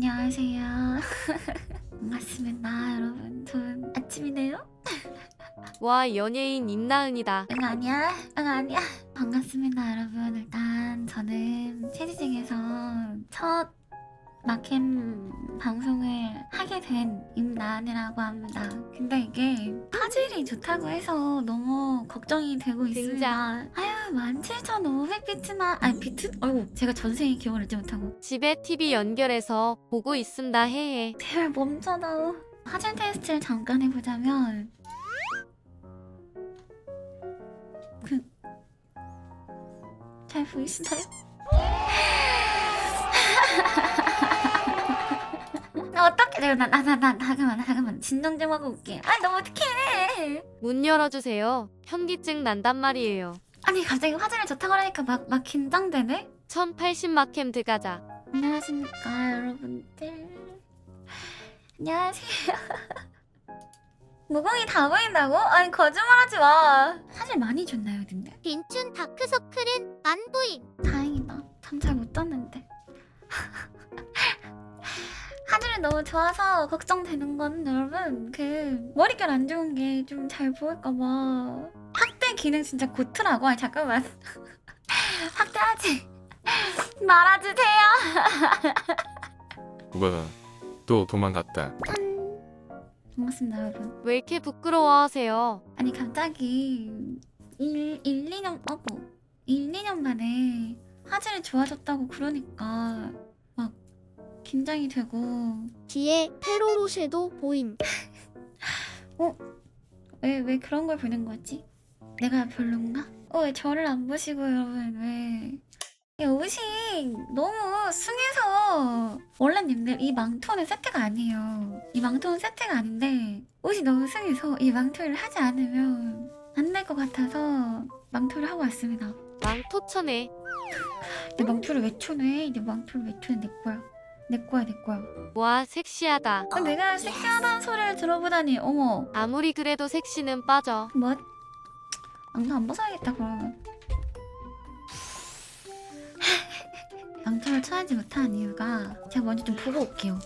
안녕하세요. 반갑습니다, 여러분. 좋은 아침이네요. 와 연예인 임나은이다. 응 아니야, 응 아니야. 반갑습니다, 여러분. 일단 저는 체지직에서 첫 마캠 방송을 하게 된 임나은이라고 합니다. 근데 이게 화질이 좋다고 해서 너무 걱정이 되고 있습니다. 등장. 아유, 17,500비트나 아니 비트? 아이고 제가 전생에 기억을 잊지 못하고 집에 TV 연결해서 보고 있습니다. 헤헤. 제발 멈춰다오. 화질 테스트를 잠깐 해보자면 그... 잘 보이시나요? 어떻게 나나나나 잠깐만 잠깐만 진정 좀 하고 올게. 아 너무 어떡해. 문 열어주세요. 현기증 난단 말이에요. 아니 갑자기 화질이 좋다고 하니까 막 막 긴장되네. 1080 마캠 들어가자. 안녕하십니까 여러분들 안녕하세요 모공이 다 보인다고? 아니 거짓말하지 마 사실 많이 줬나요 근데? 빈춘 다크서클은 안 보임. 다행이다 잠 잘 못 잤는데 하늘이 너무 좋아서 걱정되는 건 여러분 그 머릿결 안 좋은 게 좀 잘 보일까봐. 확대 기능 진짜 고트라고? 아니 잠깐만. 확대하지. 말아주세요. 누가 또 도망갔다. 짠. 반갑습니다 여러분. 왜 이렇게 부끄러워하세요? 아니 갑자기 1, 1 2년 어고 1, 2년 만에 화질이 좋아졌다고 그러니까 막 긴장이 되고 뒤에 페로로쉐도 보임. 왜 왜 그런 걸 보는 거지? 내가 별론가? 어 왜 저를 안 보시고 여러분 왜? 이 옷이 너무 숭해서 원래 님들 이 망토는 세트가 아니에요. 이 망토는 세트가 아닌데 옷이 너무 숭해서 이 망토를 하지 않으면 안 될 것 같아서 망토를 하고 왔습니다. 망토천에 내 망토를 왜 쳐내? 내 망토를 왜 쳐내? 내 거야. 내 거야 내 거야. 와 섹시하다. 아, 내가 섹시하다는 소리를 들어보다니 어머 아무리 그래도 섹시는 빠져. 뭐? 망토 안 벗어야겠다 그러면 망토를 쳐야지 못한 이유가 제가 먼저 좀 보고 올게요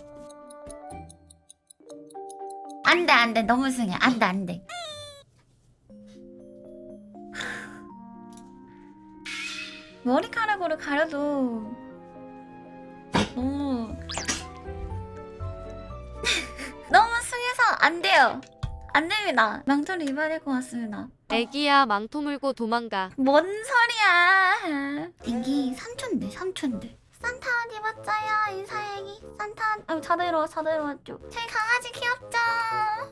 안돼 안돼 너무 승해 안돼 안돼 머리카락으로 가려도 너무 너무 승해서 안 돼요 안 됩니다 망토를 입어야 될 것 같습니다 애기야 망토 물고 도망가. 뭔 소리야? 애기 삼촌데 삼촌데. 산타 옷 입었어요 인사 애기. 산타 옷. 아 자대로 자대로 왔죠. 저희 강아지 귀엽죠? 아,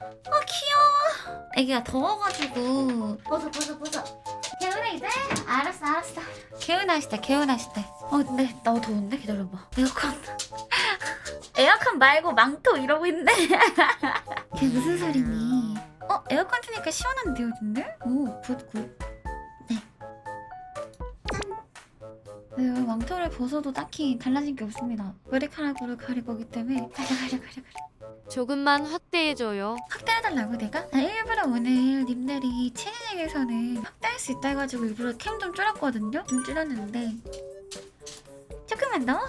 아 귀여워. 애기가 더워가지고. 벗어 벗어 벗어. 이제? 알았어 알았어. 개운하시다 개운하시다. 어 근데 너무 더운데 기다려봐. 에어컨. 에어컨 말고 망토 이러고 있네. 걔 무슨 소리니? 어 에어컨 트니까 시원한데요 근데? 오굿 굿. 네. 짠. 네, 왕토를 벗어도 딱히 달라진 게 없습니다. 머리카락으로 가릴 거기 때문에 가려 가려 가려 가려. 조금만 확대해줘요. 확대해달라고 내가? 나 일부러 오늘 님들이 체니직에서는 확대할 수 있다 해가지고 일부러 캠 좀 줄였거든요? 좀 줄였는데 조금만 더?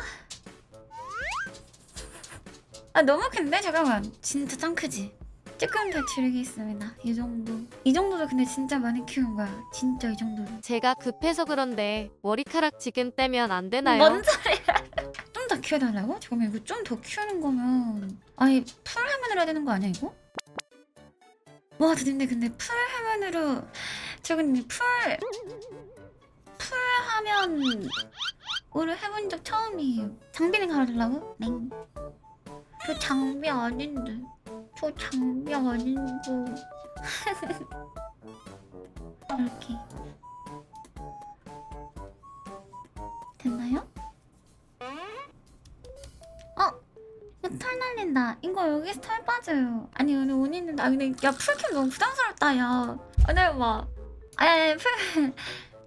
아 너무 큰데? 잠깐만 진짜 짱 크지? 조금 더 줄이겠습니다 이 정도 이 정도도 근데 진짜 많이 키운 거야 진짜 이 정도로 제가 급해서 그런데 머리카락 지금 떼면 안 되나요? 뭔 소리야 키워달라고? 잠깐만 이거 좀 더 키우는 거면 아니 풀 화면으로 해야 되는 거 아니야 이거? 와 근데 근데 풀 화면으로 저 근데 풀... 풀 화면으로 해본 적 처음이에요 장비는 갈아달라고? 맹. 저 장비 아닌데 저 장비 아닌데 이렇게 털 날린다. 이거 여기서 털 빠져요. 아니 오늘 온 있는데 아 근데 야 풀캠 너무 부담스럽다 야. 오늘 뭐 아니 풀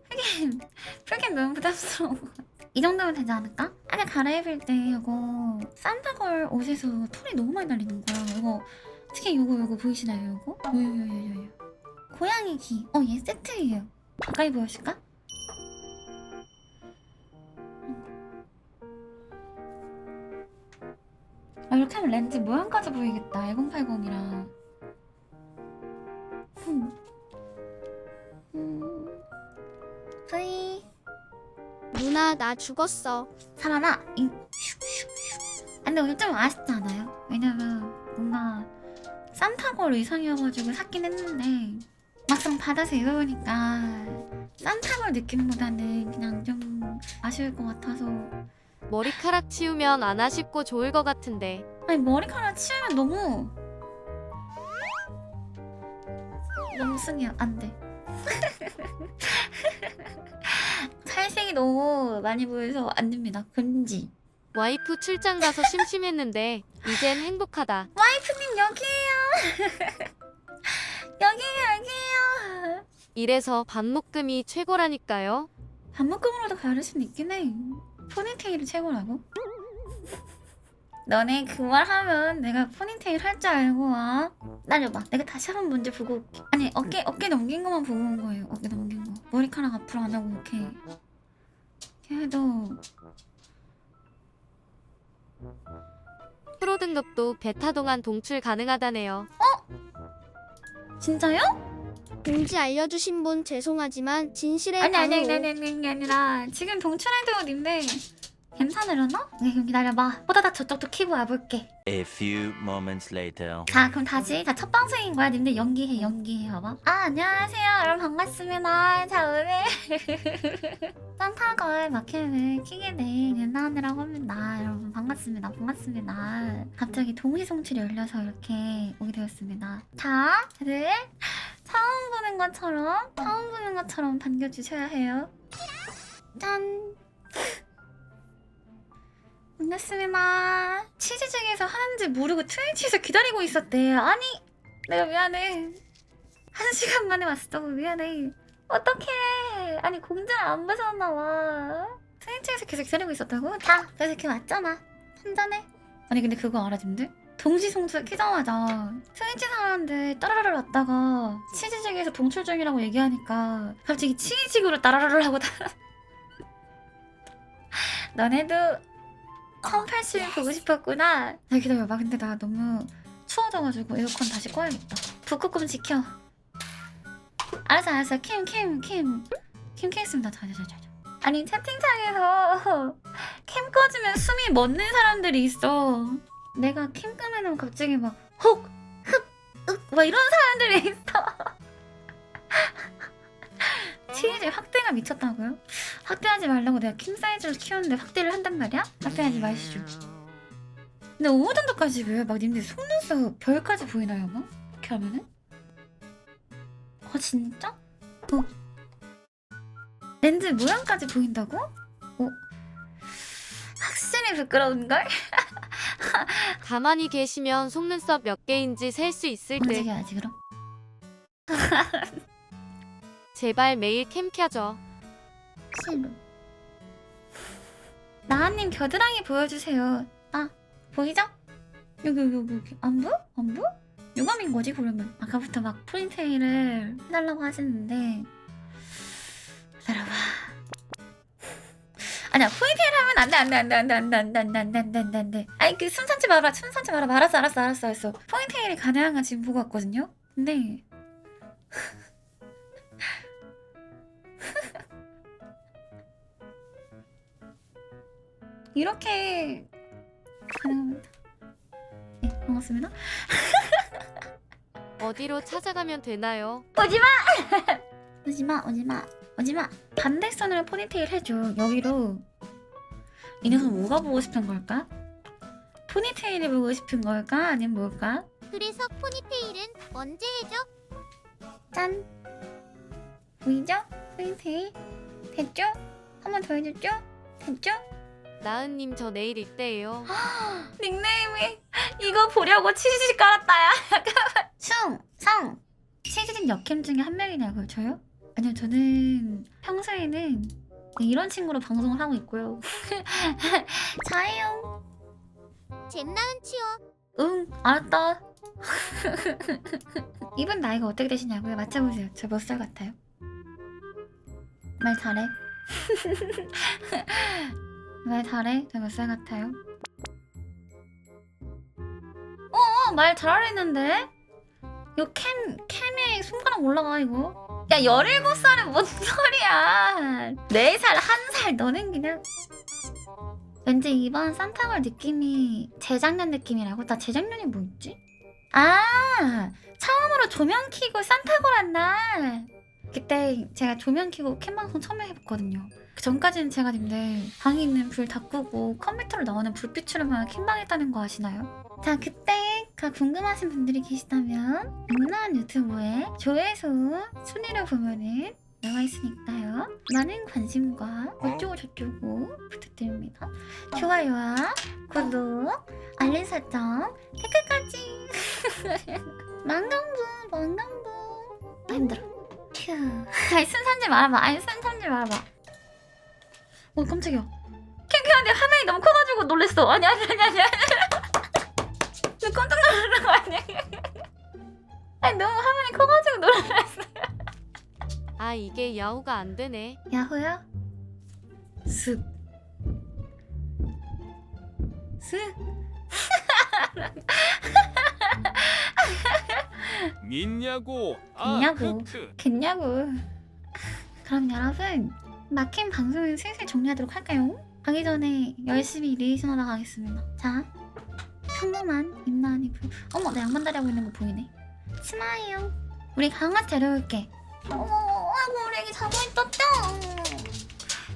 풀캠 풀캠 너무 부담스러워. 이 정도면 되지 않을까? 안에 갈아입을 때 이거 산타걸 옷에서 털이 너무 많이 날리는 거야. 이거 특히 이거 이거 보이시나요? 이거? 요요요요요. 고양이 귀. 어 얘 세트예요. 가까이 보여줄까? 하면 렌즈 모양까지 보이겠다 1080이랑 음. 음. 뿌이 누나 나 죽었어. 살아나 잉. 슉, 슉, 슉. 아, 근데 오늘 좀 아쉽지 않아요? 왜냐면 뭔가 산타걸 의상이어가지고 샀긴 했는데 막상 받아서 입어보니까 산타걸 느낌보다는 그냥 좀 아쉬울 것 같아서 머리카락 치우면 안 아쉽고 좋을 것 같은데. 아니 머리카락 치우면 너무 너무 승이야. 안돼. 살색이 너무 많이 보여서 안 됩니다. 금지. 와이프 출장 가서 심심했는데 이젠 행복하다. 와이프님 여기에요. 여기에요 여기에요. 이래서 반묶음이 최고라니까요. 반묶음으로도 가를 수는 있긴 해. 포니테일이 최고라고? 너네 그 말 하면 내가 포니테일 할 줄 알고 와 기다려봐. 내가 다시 한 번 문제 보고 올게. 아니 어깨 어깨 넘긴 것만 보고 온 거예요. 어깨 넘긴 거. 머리카락 앞으로 안 하고 이렇게. 이렇게 해도 프로 등급도 베타 동안 동출 가능하다네요. 진짜요? 공지 알려주신 분 죄송하지만 진실의 아니 아니 방으로 아니 아니 아니 아니라 지금 동출해도 님들 괜찮으려나? 네 그럼 기다려봐. 보다다 저쪽도 키고 와볼게. A few moments later. 자 그럼 다시. 자 첫 방송인 거야. 님들 연기해 연기해. 봐봐. 아 안녕하세요. 여러분 반갑습니다. 자 오늘 산타걸 마켓을 키게 된 윤나은이라고 합니다. 여러분 반갑습니다. 반갑습니다. 갑자기 동시송출이 열려서 이렇게 오게 되었습니다. 자 다들 처음 보는 것처럼 처음 보는 것처럼 반겨주셔야 해요. 짠 반갑습니다. 치즈 중에서 하는지 모르고 트위치에서 기다리고 있었대. 아니, 내가 미안해. 한 시간 만에 왔어. 미안해. 어떡해. 아니, 공지를 안 보셨나 봐. 트위치에서 계속 기다리고 있었다고? 자, 그래서 이렇게 왔잖아. 한잔해. 아니, 근데 그거 알아, 님들? 동시송출 키자마자 트위치 사람들 따라라를 왔다가 치즈 중에서 동출 중이라고 얘기하니까 갑자기 치즈식으로 따라라를 하고 다 너네도 1800 보고 싶었구나. 아 기다려봐. 근데 나 너무 추워져가지고 에어컨 다시 꺼야겠다. 북극곰 지켜. 알았어 알았어. 캠캠캠캠 켜겠습니다. 자 자 자 자. 아니 채팅창에서 캠 꺼지면 숨이 멎는 사람들이 있어. 내가 캠 끄면은 갑자기 막 혹, 흡, 윽, 막 이런 사람들이 있어. 치즈 확대가 미쳤다고요? 확대하지 말라고 내가 킹 사이즈로 키웠는데 확대를 한단 말이야? 확대하지 마시죠. 근데 어느 정도까지 왜? 막 님들 속눈썹 별까지 보이나요, 막? 이렇게 하면은? 아 진짜? 어. 렌즈 모양까지 보인다고? 어. 확실히 부끄러운걸? 가만히 계시면 속눈썹 몇 개인지 셀 수 있을 듯. 움직여야지 그럼. 제발 매일 캠 켜줘. 실로. 나한님 겨드랑이 보여주세요. 아 보이죠? 여기 여기 여기 안 보여? 안 보여? 유감인 거지 그러면 아까부터 막 프린테이를 해달라고 하시는데 기다려봐 아니야 프린테이를 하면 안 돼 안 돼 안 돼 안 돼 안 돼 안 돼 안 돼 안 돼 안 돼 안 돼 안돼 아니 그 숨 참지 마라 숨 참지 마라 알았어 알았어 알았어 알았어 포인테일이 가능한 건 지금 보고 왔거든요 근데 이렇게 가능합니다. 네, 반갑습니다. 어디로 찾아가면 되나요? 오지마! 오지마, 오지마, 오지마. 반대손으로 포니테일 해줘. 여기로. 이 녀석 뭐가 보고 싶은 걸까? 포니테일이 보고 싶은 걸까? 아니면 뭘까? 그래서 포니테일은 언제 해줘? 짠. 보이죠? 포니테일. 됐죠? 한 번 더 해줬죠? 됐죠? 나은님 저 내일 입대예요. 닉네임이 이거 보려고 치즈집 깔았다야. 숭, 성. 치즈집 역캠 중에 한 명이냐고요, 저요? 아니요, 저는 평소에는 이런 친구로 방송을 하고 있고요. 자해요. 잼나은 치워. 응, 알았다. 이분 나이가 어떻게 되시냐고요? 맞춰보세요. 저 몇 살 같아요? 말 잘해. 말 잘해. 저 몇 살 같아요? 말 잘하랬는데? 이거 캠, 캠에 손가락 올라가, 이거. 야, 17살은 뭔 소리야. 4살, 1살, 너는 그냥. 왠지 이번 산타걸 느낌이 재작년 느낌이라고? 나 재작년이 뭐 있지? 아! 처음으로 조명 켜고 산타걸 한 날! 그때 제가 조명 켜고 캠방송 처음 해봤거든요. 그 전까지는 제가 님들 방에 있는 불 다 끄고 컴퓨터로 나오는 불빛으로만 캠방했다는 거 아시나요? 자 그때가 궁금하신 분들이 계시다면 유난 유튜브에 조회수 순위를 보면은 나와 있으니까요. 많은 관심과 어쩌고 저쩌고 부탁드립니다. 좋아요와 구독, 알림 설정, 댓글까지. 망강부, 망강부. 아 힘들어. 휴. 아니 순산지 말아봐. 아니 순산지 말아봐. 어 깜짝이야. 캔캔한데 화면이 너무 커가지고 놀랬어. 아니 아니 아니 아니. 나 깜짝 놀란 거 아니야? 아니 너무 화면이 커가지고 놀랐어. 아 이게 야호가 안 되네. 야호야? 슥. 슥. 믿냐고 믿냐고. 크크. 겠냐고. 그럼 여러분 막힌 방송을 슬슬 정리하도록 할까요? 가기 전에 열심히 리액션하러 가겠습니다. 자, 평범한 임나은이 부... 어머, 내 양반 다리 하고 있는 거 보이네. 스마일. 우리 강아지 데려올게. 어머, 아이고 우리 애기 자고 있었죠?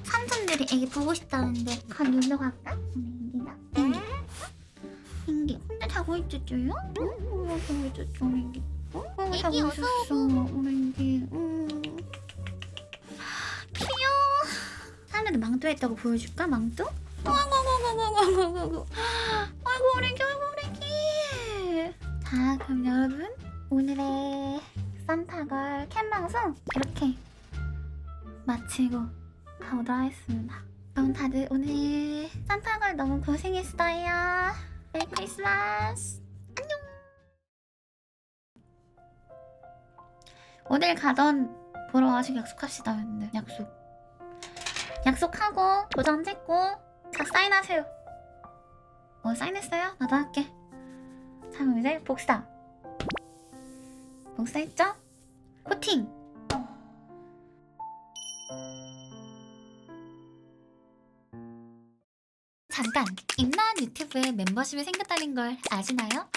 삼촌들이 애기 보고 싶다는데 간 놀러 갈까? 우리 애기가. 애기. 애기 혼자 자고 있었죠요? 응? 혼자 자고 있었죠, 우리 애기. 어? 어, 자고 어서 있었어, 우리 애기. 음. 귀여워. 사람들한테 망토 했다고 보여줄까? 망토? 아이고 우리 애기 애기 자 그럼 여러분 오늘의 산타걸 캠방송 이렇게 마치고 가보도록 하겠습니다 그럼 다들 오늘 산타걸 너무 고생했어요 메리 크리스마스 어딜 가던 보러 와서 약속합시다 여러분들 약속 약속하고 도장 찍고 자 사인하세요 어 사인했어요? 나도 할게 자 그럼 이제 복사 복사했죠? 코팅 잠깐 임나은 유튜브에 멤버십이 생겼다는 걸 아시나요?